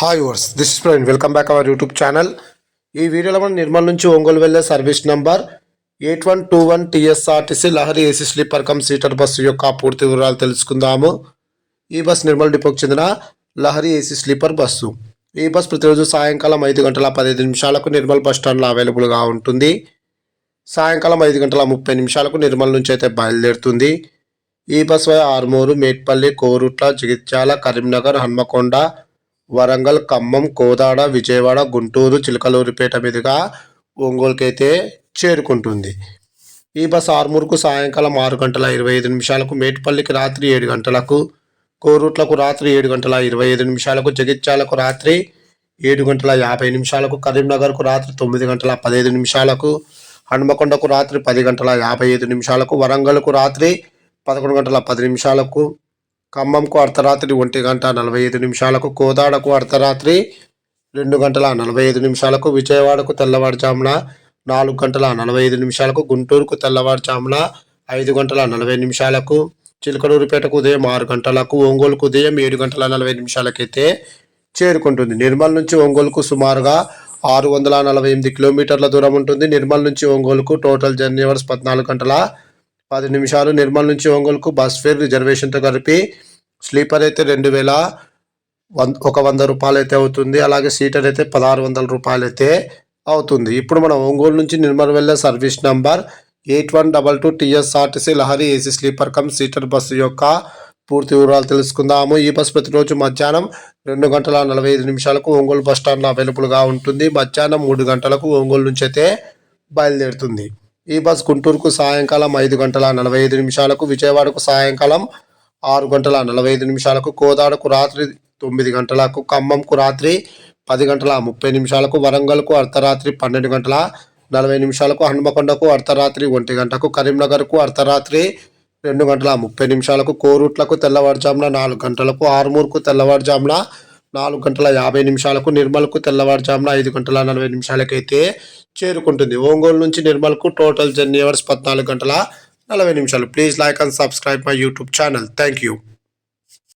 Hi viewers this is Praveen welcome back our YouTube channel ఈ వీడియోలో మనం నిర్మల్ నుంచి ఒంగోలు వెళ్ళే service number eight one two one TSRTC Lahari AC sleeper cum seater bus యొక్క పూర్తి వివరాలు తెలుసుకుందాము. ఈ బస్ నిర్మల్ డిపోకి చెందిన లహరి ఏసీ స్లీపర్ బస్సు ఈ బస్ ప్రతిరోజు సాయంకాలం ఐదు గంటల పదిహేను నిమిషాలకు నిర్మల్ బస్ స్టాండ్లో అవైలబుల్గా ఉంటుంది. సాయంకాలం ఐదు గంటల ముప్పై నిమిషాలకు నిర్మల్ నుంచి అయితే బయలుదేరుతుంది. ఈ బస్ వై ఆర్మూరు మేట్పల్లి కోరుట్ల జగిత్యాల కరీంనగర్ హన్మకొండ వరంగల్ ఖమ్మం కోదాడ విజయవాడ గుంటూరు చిలకలూరిపేట మీదుగా ఒంగోలుకి అయితే చేరుకుంటుంది. ఈ బస్ ఆర్మూర్కు సాయంకాలం ఆరు గంటల ఇరవై ఐదు నిమిషాలకు మేటుపల్లికి రాత్రి ఏడు గంటలకు కోరుట్లకు రాత్రి ఏడు గంటల ఇరవై ఐదు నిమిషాలకు జగిత్యాలకు రాత్రి ఏడు గంటల యాభై నిమిషాలకు కరీంనగర్కు రాత్రి తొమ్మిది గంటల పదిహేను నిమిషాలకు హన్మకొండకు రాత్రి పది గంటల యాభై ఐదు నిమిషాలకు వరంగల్కు రాత్రి పదకొండు గంటల పది నిమిషాలకు ఖమ్మంకు అర్ధరాత్రి ఒంటి గంట నలభై ఐదు నిమిషాలకు కోదాడకు అర్ధరాత్రి రెండు గంటల నలభై ఐదు నిమిషాలకు విజయవాడకు తెల్లవారుజామున నాలుగు గంటల నలభై ఐదు నిమిషాలకు గుంటూరుకు తెల్లవారుజామున ఐదు గంటల నలభై నిమిషాలకు చిలకలూరుపేటకు ఉదయం ఆరు గంటలకు ఒంగోలుకు ఉదయం ఏడు గంటల నలభై నిమిషాలకైతే చేరుకుంటుంది. నిర్మల్ నుంచి ఒంగోలుకు సుమారుగా ఆరు వందల నలభై ఎనిమిది కిలోమీటర్ల దూరం ఉంటుంది. నిర్మల్ నుంచి ఒంగోలుకు టోటల్ జర్నీ అవర్స్ పద్నాలుగు గంటల పది నిమిషాలు. నిర్మల్ నుంచి ఒంగోలుకు బస్ ఫేర్ రిజర్వేషన్తో కలిపి స్లీపర్ అయితే రెండు వేల వన్ ఒక వంద రూపాయలు అయితే అవుతుంది. అలాగే సీటర్ అయితే పదహారు వందల రూపాయలు అయితే అవుతుంది. ఇప్పుడు మనం ఒంగోలు నుంచి నిర్మల్ వెళ్ళే service number eight one double two TSRTC Lahari AC sleeper cum seater bus యొక్క పూర్తి వివరాలు తెలుసుకుందాము. ఈ బస్ ప్రతిరోజు మధ్యాహ్నం రెండు గంటల నలభై ఐదు నిమిషాలకు ఒంగోలు బస్ స్టాండ్ అవైలబుల్గా ఉంటుంది. మధ్యాహ్నం మూడు గంటలకు ఒంగోలు నుంచి అయితే బయలుదేరుతుంది. ఈ బస్ గుంటూరుకు సాయంకాలం ఐదు గంటల నలభై ఐదు నిమిషాలకు విజయవాడకు సాయంకాలం ఆరు గంటల నలభై ఐదు నిమిషాలకు కోదాడకు రాత్రి తొమ్మిది గంటలకు ఖమ్మంకు రాత్రి పది గంటల ముప్పై నిమిషాలకు వరంగల్కు అర్ధరాత్రి పన్నెండు గంటల నలభై నిమిషాలకు హనుమకొండకు అర్ధరాత్రి ఒంటి గంటకు కరీంనగర్కు అర్ధరాత్రి రెండు గంటల ముప్పై నిమిషాలకు కోరుట్లకు తెల్లవారుజామున నాలుగు గంటలకు ఆర్మూర్కు తెల్లవారుజామున నాలుగు గంటల యాభై నిమిషాలకు నిర్మల్కు తెల్లవారుజామున ఐదు గంటల నలభై నిమిషాలకైతే చేరుకుంటుంది. ఒంగోలు నుంచి నిర్మల్కు టోటల్ జర్నీ అవర్స్ పద్నాలుగు గంటల నలభై నిమిషాలు please like and subscribe my YouTube channel thank you